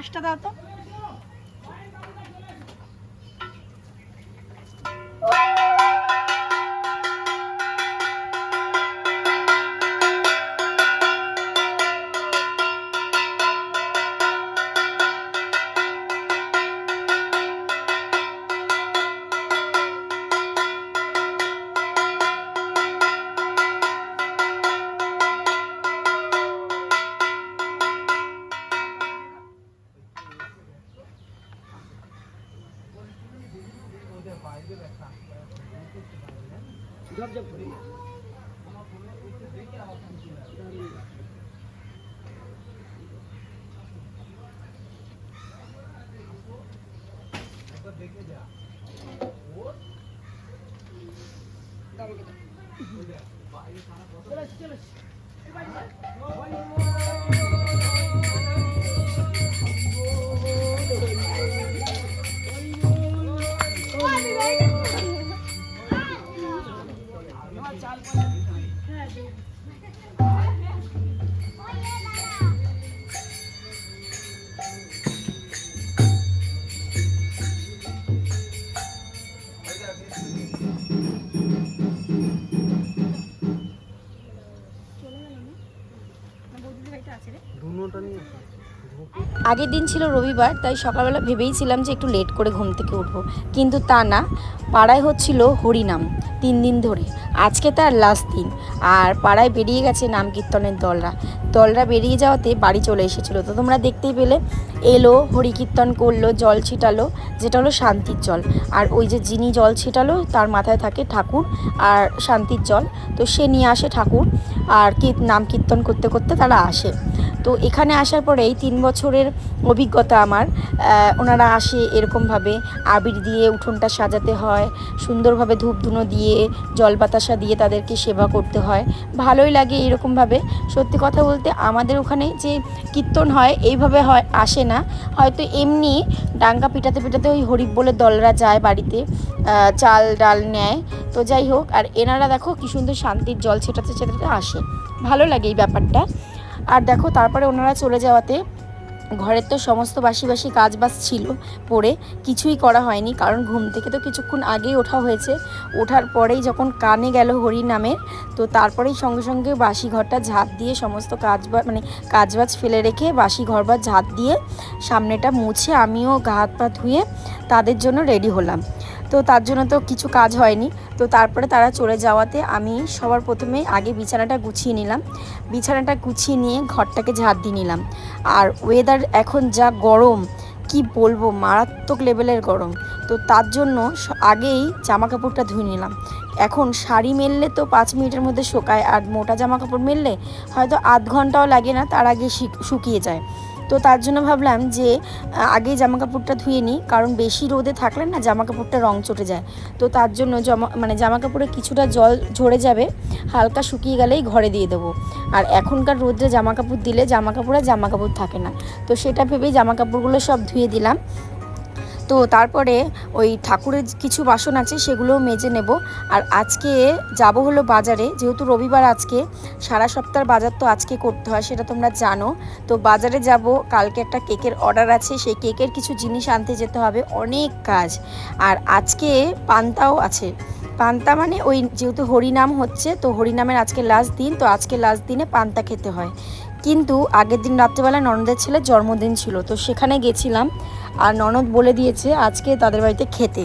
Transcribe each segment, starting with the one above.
পাঁচটা দাও তো। চলে চলে চাল। হ্যাঁ আগের দিন ছিল রবিবার, তাই সকালবেলা ভেবেইছিলাম যে একটু লেট করে ঘুম থেকে উঠবো। কিন্তু তা না, পাড়ায় হচ্ছিল হরিনাম তিন দিন ধরে। আজকে তার লাস্ট দিন। আর পাড়ায় বেরিয়ে গেছে নাম কীর্তনের দলরা। দলরা বেরিয়ে যাওয়াতে বাড়ি চলে এসেছিল। তো তোমরা দেখতেই পেলে, এলো, হরি কীর্তন করল, জল ছিটালো, যেটা হলো শান্তির জল। আর ওই যে যিনি জল ছিটালো, তার মাথায় থাকে ঠাকুর আর শান্তির জল। তো সে নিয়ে আসে ঠাকুর। আর কী নাম কীর্তন করতে করতে তারা আসে। তো এখানে আসার পরে এই তিন বছরের অভিজ্ঞতা আমার ওনারা আসে এরকমভাবে আবির দিয়ে উঠোনটা সাজাতে হয়, সুন্দরভাবে ধূপ ধুনো দিয়ে, জল বাতাসা দিয়ে তাদেরকে সেবা করতে হয়। ভালোই লাগে এরকমভাবে। সত্যি কথা বলতে আমাদের ওখানে যে কীর্তন হয়, এইভাবে হয়, আসে না। হয়তো এমনি ডাঙ্গা পিটাতে পিটাতে ওই হরিপ বলে দলরা যায় বাড়িতে চাল ডাল নেয়, তো যাই হোক। আর এনারা দেখো কি সুন্দর শান্তির জল ছেটাতে ছেটাতে আসে। ভালো লাগে এই ব্যাপারটা। আর দেখো, তারপরে ওনারা চলে যাওয়াতে ঘরের তো সমস্ত বাসি বাসি কাজ বাজ ছিল পড়ে, কিছুই করা হয়নি, কারণ ঘুম থেকে তো কিছুক্ষণ আগেই ওঠা হয়েছে। ওঠার পরেই যখন কানে গেল হরি নামের তো তারপরেই সঙ্গে সঙ্গে বাসি ঘরটা ঝাঁট দিয়ে সমস্ত কাজ মানে কাজবাজ ফেলে রেখে বাসি ঘর বা ঝাঁট দিয়ে সামনেটা মুছে আমিও গা হাত পা ধুয়ে তাদের জন্য রেডি হলাম। তো তার জন্য তো কিছু কাজ হয়নি। তো তারপরে তারা চলে যাওয়াতে আমি সবার প্রথমে আগে বিছানাটা গুছিয়ে নিলাম। বিছানাটা গুছিয়ে নিয়ে ঘরটাকে ঝাড় দিয়ে নিলাম। আর ওয়েদার এখন যা গরম, কি বলব, মারাত্মক লেভেলের গরম। তো তার জন্য আগেই জামা কাপড়টা ধুয়ে নিলাম। এখন শাড়ি মেললে তো পাঁচ মিনিটের মধ্যে শোকায়, আর মোটা জামা কাপড় মেললে হয়তো আধ ঘন্টাও লাগে না, তার আগে শিক- শুকিয়ে যায়। তো তার জন্য ভাবলাম যে আগে জামা কাপড়টা ধুয়ে নিই, কারণ বেশি রোদে থাকলে না জামা কাপড়টা রং চটে যায়। তো তার জন্য জমা মানে জামা কাপড়ে কিছুটা জল ঝরে যাবে, হালকা শুকিয়ে গেলেই ঘরে দিয়ে দেবো। আর এখনকার রোদে জামা কাপড় দিলে জামা কাপড়ে জামা কাপড় থাকে না। তো সেটা ভেবেই জামা কাপড়গুলো সব ধুয়ে দিলাম। তো তারপরে ওই ঠাকুরের কিছু বাসন আছে, সেগুলোও মেজে নেব। আর আজকে যাব হলো বাজারে, যেহেতু রবিবার আজকে, সারা সপ্তাহ বাজার তো আজকে করতে হয়, সেটা তোমরা জানো। তো বাজারে যাব, কালকে একটা কেকের অর্ডার আছে, সেই কেকের কিছু জিনিস আনতে যেতে হবে, অনেক কাজ। আর আজকে পান্তাও আছে। পান্তা মানে ওই যেহেতু হরিনাম হচ্ছে, তো হরিনামের আজকে লাস্ট দিন, তো আজকে লাস্ট দিনে পান্তা খেতে হয়। কিন্তু আগের দিন রাত্রেবেলা ননদের ছেলের জন্মদিন ছিল, তো সেখানে গেছিলাম। আর ননদ বলে দিয়েছে আজকে তাদের বাড়িতে খেতে।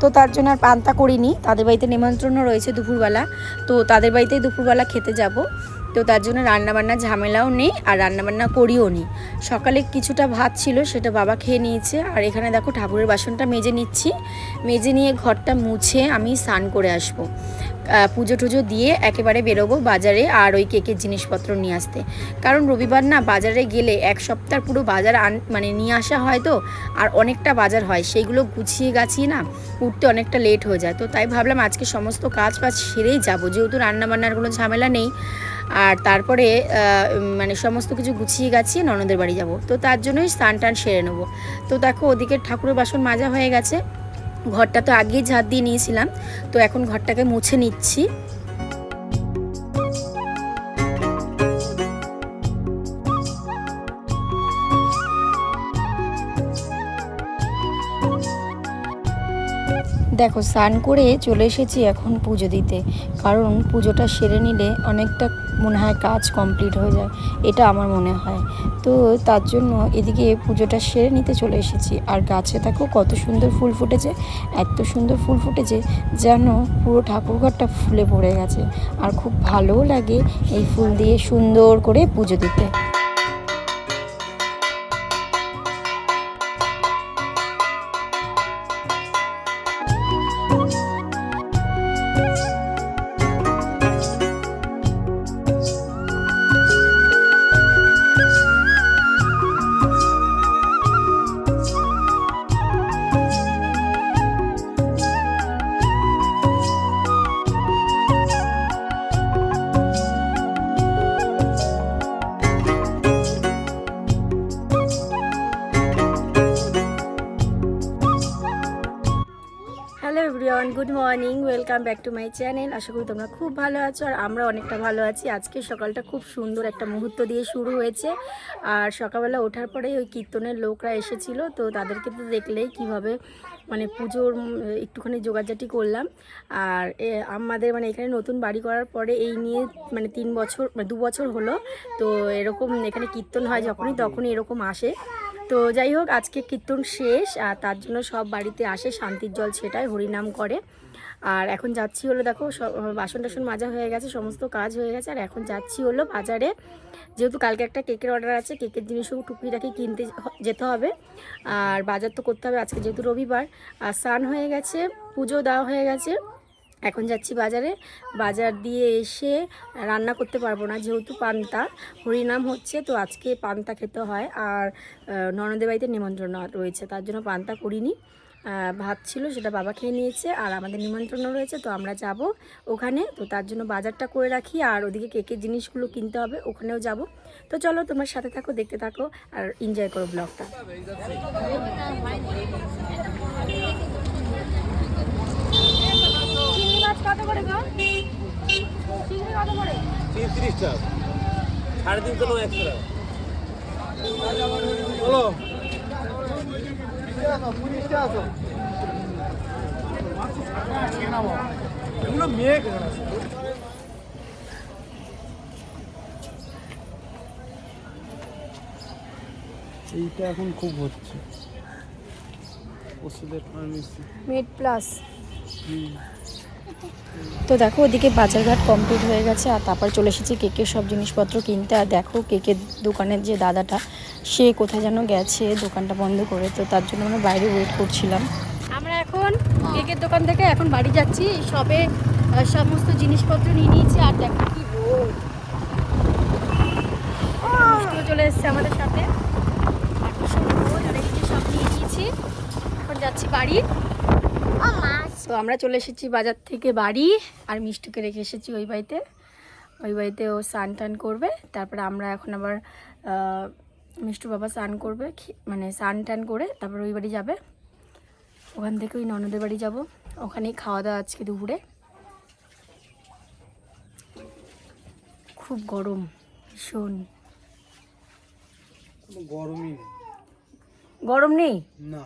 তো তার জন্য আর পান্তা করিনি। তাদের বাড়িতে নিমন্ত্রণও রয়েছে দুপুরবেলা। তো তাদের বাড়িতেই দুপুরবেলা খেতে যাব। তো তার জন্য রান্নাবান্না ঝামেলাও নেই আর রান্নাবান্না করিও নি। সকালে কিছুটা ভাত ছিল, সেটা বাবা খেয়ে নিয়েছে। আর এখানে দেখো ঠাকুরের বাসনটা মেজে নিচ্ছি। মেজে নিয়ে ঘরটা মুছে আমি স্নান করে আসব। পুজো টুজো দিয়ে একেবারে বেরোবো বাজারে আর ওই কেকের জিনিসপত্র নিয়ে আসতে। কারণ রবিবার না বাজারে গেলে এক সপ্তাহ পুরো বাজার আন মানে নিয়ে আসা হয় তো, আর অনেকটা বাজার হয়। সেইগুলো গুছিয়ে গাছিয়ে না উঠতে অনেকটা লেট হয়ে যায়। তো তাই ভাবলাম আজকে সমস্ত কাজ বাজ সেরেই যাব। যেহেতু রান্নাবান্নার কোনো ঝামেলা নেই আর তারপরে মানে সমস্ত কিছু গুছিয়ে গাছিয়ে ননদের বাড়ি যাব। তো তার জন্যই স্নান টান সেরে নেব। তো দেখো, ওদিকে ঠাকুরের বাসন মাজা হয়ে গেছে। ঘরটা তো আগেই ঝাঁত দিয়ে নিয়েছিলাম। তো এখন ঘরটাকে মুছে নিচ্ছি। দেখো, স্নান করে চলে এসেছি এখন পুজো দিতে। কারণ পুজোটা সেরে নিলে অনেকটা মনে হয় কাজ কমপ্লিট হয়ে যায়, এটা আমার মনে হয়। তো তার জন্য এদিকে পুজোটা সেরে নিতে চলে এসেছি। আর গাছে দেখো কত সুন্দর ফুল ফুটেছে, এত সুন্দর ফুল ফুটেছে যেন পুরো ঠাকুরঘরটা ফুলে ভরে গেছে। আর খুব ভালোও লাগে এই ফুল দিয়ে সুন্দর করে পুজো দিতে। Welcome back to my channel আশা করি তোমরা খুব ভালো আছো আর আমরা অনেকটা ভালো আছি। আজকে সকালটা খুব সুন্দর একটা মুহূর্ত দিয়ে শুরু হয়েছে। আর সকালবেলা ওঠার পরেই ওই কীর্তনের লোকরা এসেছিল, তো তাদেরকে তো দেখলেই কীভাবে মানে পুজোর একটুখানি যোগাযাটি করলাম। আর আমাদের মানে এখানে নতুন বাড়ি করার পরে এই নিয়ে মানে তিন বছর মানে দু বছর হলো। তো এরকম এখানে কীর্তন হয় যখনই তখনই এরকম আসে। তো যাই হোক, আজকে কীর্তন শেষ আর তার জন্য সব বাড়িতে আসে, শান্তির জল ছেটায়, হরিনাম করে। আর এখন যাচ্ছি হলো দেখো বাসন টাসন মাজা হয়ে গেছে, সমস্ত কাজ হয়ে গেছে। আর এখন যাচ্ছি হলো বাজারে। যেহেতু কালকে একটা কেকের অর্ডার আছে, কেকের জিনিসও টুকিটাকি কিনতে যেতে হবে। আর বাজার তো করতে হবে আজকে যেহেতু রবিবার। আর স্নান হয়ে গেছে, পুজো দেওয়া হয়ে গেছে। এখন যাচ্ছি বাজারে। বাজার দিয়ে এসে রান্না করতে পারব না, যেহেতু পান্তা। হরিনাম হচ্ছে, তো আজকে পান্তা খেতে হয়। আর ননদের নিমন্ত্রণ রয়েছে, তার জন্য পান্তা করিনি। ভাত ছিল সেটা বাবা খেয়ে নিয়েছে আর আমাদের নিমন্ত্রণও রয়েছে তো আমরা যাব ওখানে। তো তার জন্য বাজারটা করে রাখি আর ওদিকে কেকের জিনিসগুলো কিনতে হবে ওখানেও যাব। তো চলো তোমার সাথে থাকো দেখতে থাকো আর এনজয় করো ব্লগটা চিংড়ি কত করে গো? চিংড়ি কত করে? টাকা। টাকা। বলো। এগুলো মেয়ে এইটা এখন খুব হচ্ছে। ওষুধের ফার্মেসি মিড প্লাস তো দেখো ওদিকে বাজারঘাট কমপ্লিট হয়ে গেছে আর তারপর চলে এসেছি কেকের সব জিনিসপত্র কিনতে। আর দেখো কেকের দোকানের যে দাদাটা সে কোথায় যেন গেছে, দোকানটা বন্ধ করে, তো তার জন্য আমরা বাইরে ওয়েট করছিলাম। আমরা এখন কেকের দোকান থেকে এখন বাড়ি যাচ্ছি সবে সমস্ত জিনিসপত্র নিয়ে নিয়েছি, আর দেখো কি চলে এসছে আমাদের সাথে। সব নিয়ে নিয়েছি। এখন যাচ্ছি বাড়ি। তো আমরা চলে এসেছি বাজার থেকে বাড়ি, আর মিষ্টুকে রেখে এসেছি ওই বাড়িতে। ওই বাড়িতে ও স্নান টান করবে, তারপরে আমরা এখন আবার মিষ্টু বাবা স্নান করবে মানে স্নান টান করে তারপর ওই বাড়ি যাবে। ওখান থেকে ওই ননদের বাড়ি যাব। ওখানেই খাওয়া দাওয়া আজকে দুপুরে। খুব গরম ভীষণ। গরমই গরম নেই? না।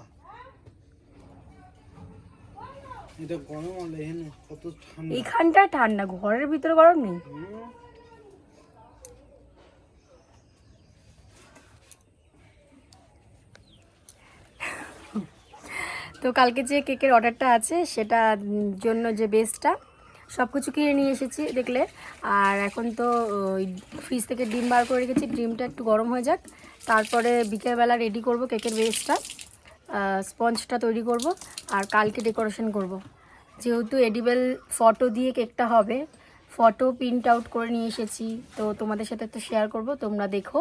এটা গরম হলে এখানে কত ঠান্ডা। এইখানটা ঠান্ডা ঘরের ভিতরে গরম নেই? তো কালকে যে কেকের অর্ডারটা আছে, সেটা জন্য যে বেসটা সব কিছু কিনে নিয়ে এসেছি দেখলে। আর এখন তো ফ্রিজ থেকে ডিম বার করে রেখেছি, ডিমটা একটু গরম হয়ে যাক। তারপরে বিকেলবেলা রেডি করব কেকের বেসটা স্পঞ্জটা তৈরি করব, আর কালকে ডেকোরেশন করব। যেহেতু এডিবেল ফটো দিয়ে কেকটা হবে, ফটো প্রিন্ট আউট করে নিয়ে এসেছি, তো তোমাদের সাথে তো শেয়ার করব, তোমরা দেখো।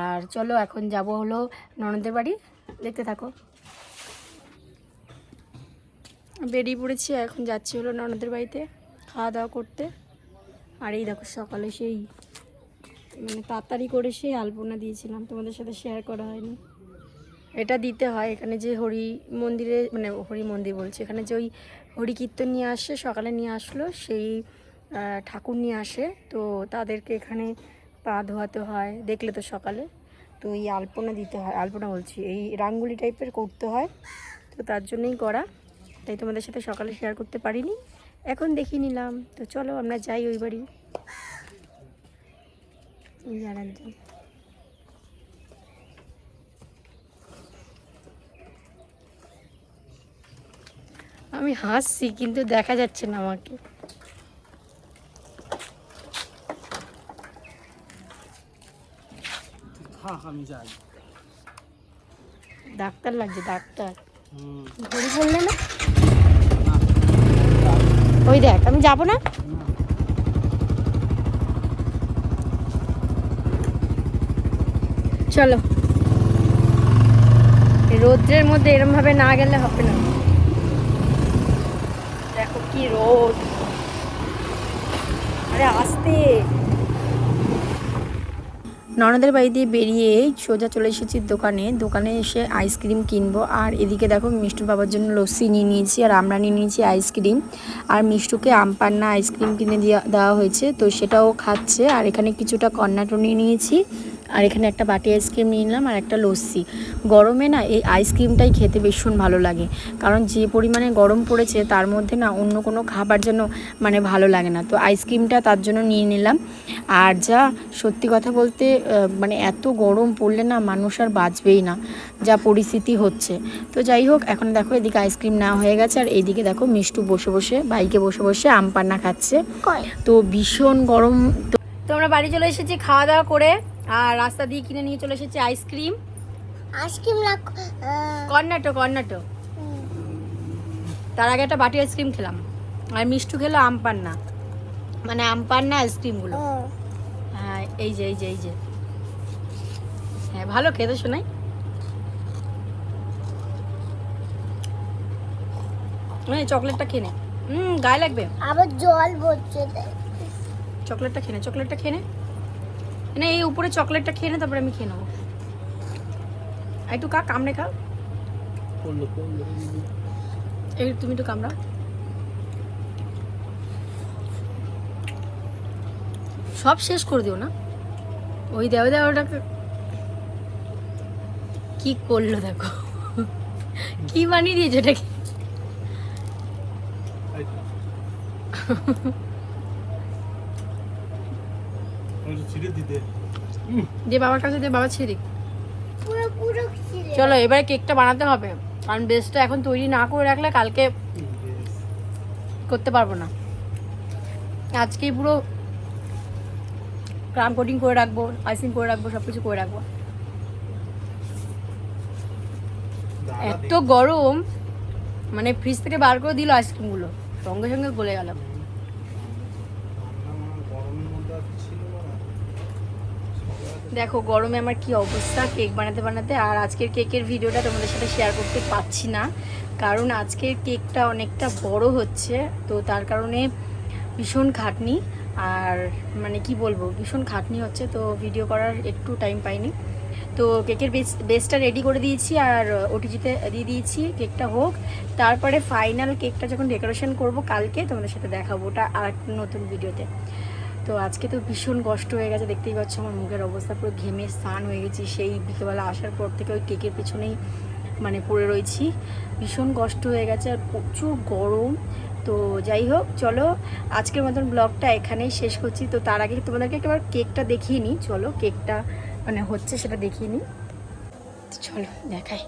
আর চলো, এখন যাব হলো ননদের বাড়ি, দেখতে থাকো। বেরিয়ে পড়েছি, এখন যাচ্ছি হলো ননদের বাড়িতে, খাওয়া দাওয়া করতে। আর এই দেখো সকালে সেই মানে তাড়াতাড়ি করে সেই আলপনা দিয়েছিলাম, তোমাদের সাথে শেয়ার করা হয়নি। এটা দিতে হয়, এখানে যে হরি মন্দিরে মানে হরি মন্দির বলছি, এখানে যে ওই হরি কীর্তন নিয়ে আসে, সকালে নিয়ে আসলো, সেই ঠাকুর নিয়ে আসে। তো তাদেরকে এখানে পা ধোয়াতে হয়, দেখলে তো সকালে। তো এই আলপনা দিতে হয়, আলপনা বলছি, এই রাঙ্গুলি টাইপের করতে হয়। তো তার জন্যই করা। তাই তোমাদের সাথে সকালে শেয়ার করতে পারিনি। এখন দেখিয়ে নিলাম। তো চলো আমরা যাই ওই বাড়ি। আমি হাসছি কিন্তু দেখা যাচ্ছে না আমাকে। ডাক্তার লাগছে ডাক্তার। ঘড়ি বললে না? ওই দেখ, আমি যাব না? চলো। রোদ্রের মধ্যে এরম ভাবে না গেলে হবে না। দেখো কি রোদ। আরে আসতে। ননদের বাড়ি দিয়ে বেরিয়ে সোজা চলে এসেছি দোকানে। দোকানে এসে আইসক্রিম কিনবো। আর এদিকে দেখো মিষ্টুর বাবার জন্য লস্যি নিয়ে নিয়েছি আর আমরা নিয়ে নিয়েছি আইসক্রিম। আর মিষ্টুকে আমপান্না আইসক্রিম কিনে দেওয়া হয়েছে। তো সেটাও খাচ্ছে। আর এখানে কিছুটা কর্নাটো নিয়ে নিয়েছি। আর এখানে একটা বাটি আইসক্রিম নিয়ে নিলাম আর একটা লস্যি। গরমে না এই আইসক্রিমটাই খেতে ভীষণ ভালো লাগে। কারণ যে পরিমাণে গরম পড়েছে তার মধ্যে না অন্য কোনো খাবার যেন মানে ভালো লাগে না। তো আইসক্রিমটা তার জন্য নিয়ে নিলাম। আর যা সত্যি কথা বলতে মানে এত গরম পড়লে না মানুষ আর বাঁচবেই না যা পরিস্থিতি হচ্ছে। তো যাই হোক এখন দেখো এদিকে আইসক্রিম না হয়ে গেছে আর এইদিকে দেখো মিষ্টু বসে বসে বাইকে বসে বসে আম পান্না খাচ্ছে। তো ভীষণ গরম তো তো আমরা বাড়ি চলে এসেছি খাওয়া দাওয়া করে আর রাস্তা দিয়ে কিনে নিয়ে চলে এসেছে আইসক্রিম আইসক্রিম না কর্ণাটক কর্নাটো তার আগে একটা বাটি আইসক্রিম খেলাম। আর মিষ্টু খেলো আম পান্না মানে আম পান্না আইসক্রিমগুলো হ্যাঁ এই যে এই যে এই যে। হ্যাঁ ভালো খেতে শোনাই এই চকলেটটা খেনে হুম গায়ে লাগবে। আবার জল চকলেটটা খেনে চকলেটটা খেয়ে নে না এই উপরে চকলেটটা খেয়ে নে তারপরে আমি খেয়ে নেব। একটু কা কামড়ে খা। এই তুমি একটু কামড়া সব শেষ করে দিও না? ওই দেও দেও ওটাকে কি করল দেখো? কি বানিয়ে দিয়েছে এটাকে এই তো। ওই যে বাবার কাছে দিয়ে বাবা ছেড়ে। চলো এবারে কেকটা বানাতে হবে। কারণ বেসটা এখন তৈরি না করে রাখলে কালকে করতে পারব না। আজকেই পুরো ক্রাম কোটিং করে রাখব আইসিং করে রাখব সব কিছু করে রাখব। এত গরম মানে ফ্রিজ থেকে বার করে দিল আইসক্রিমগুলো সঙ্গে সঙ্গে গলে গেল গরমের মধ্যে আর ছিল না দেখো, গরমে আমার কি অবস্থা? কেক বানাতে বানাতে আর আজকের কেকের ভিডিওটা তোমাদের সাথে শেয়ার করতে পারছি না। কারণ আজকের কেকটা অনেকটা বড় হচ্ছে, তো তার কারণে ভীষণ খাটনি। আর মানে কি বলব, ভীষণ খাটনি হচ্ছে, তো ভিডিও করার একটু টাইম পাইনি। তো কেকের বেস বেসটা রেডি করে দিয়েছি আর ওটিজিতে দিয়ে দিয়েছি, কেকটা হোক। তারপরে ফাইনাল কেকটা যখন ডেকোরেশন করব কালকে, তোমাদের সাথে দেখাবো ওটা আর নতুন ভিডিওতে তো আজকে তো ভীষণ কষ্ট হয়ে গেছে, দেখতেই পাচ্ছ আমার মুখের অবস্থা পুরো ঘেমে স্নান হয়ে গেছি। সেই বিকেলবেলা আসার পর থেকে ওই কেকের পিছনেই মানে পড়ে রয়েছি। ভীষণ কষ্ট হয়ে গেছে আর প্রচুর গরম। তো যাই হোক, চলো আজকের মতন ব্লগটা এখানেই শেষ করছি। তো তার আগে তোমাদেরকে একবার কেকটা দেখিয়ে নিই। চলো কেকটা মানে হচ্ছে সেটা দেখিয়ে নিই। চলো দেখাই।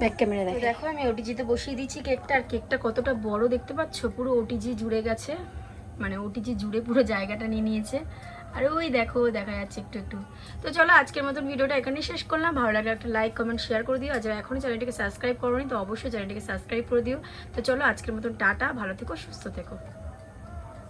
ব্যাক ক্যামেরা দেখো। দেখো আমি ওটিজিতে বসিয়ে দিচ্ছি কেকটা আর কেকটা কতটা বড় দেখতে পাচ্ছ? পুরো ওটিজি জুড়ে গেছে। মানে ওটিজি জুড়ে পুরো জায়গাটা নিয়ে নিয়েছে। আর ওই দেখো দেখা যাচ্ছে একটু একটু। তো চলো আজকের মতন ভিডিওটা এখানেই শেষ করলাম। ভালো লাগলে একটা লাইক কমেন্ট শেয়ার করে দিও। আর যারা এখনই চ্যানেলটিকে সাবস্ক্রাইব করোনি তো অবশ্যই চ্যানেলটিকে সাবস্ক্রাইব করে দিও। তো চলো আজকের মতন টাটা। ভালো থেকো সুস্থ থেকো।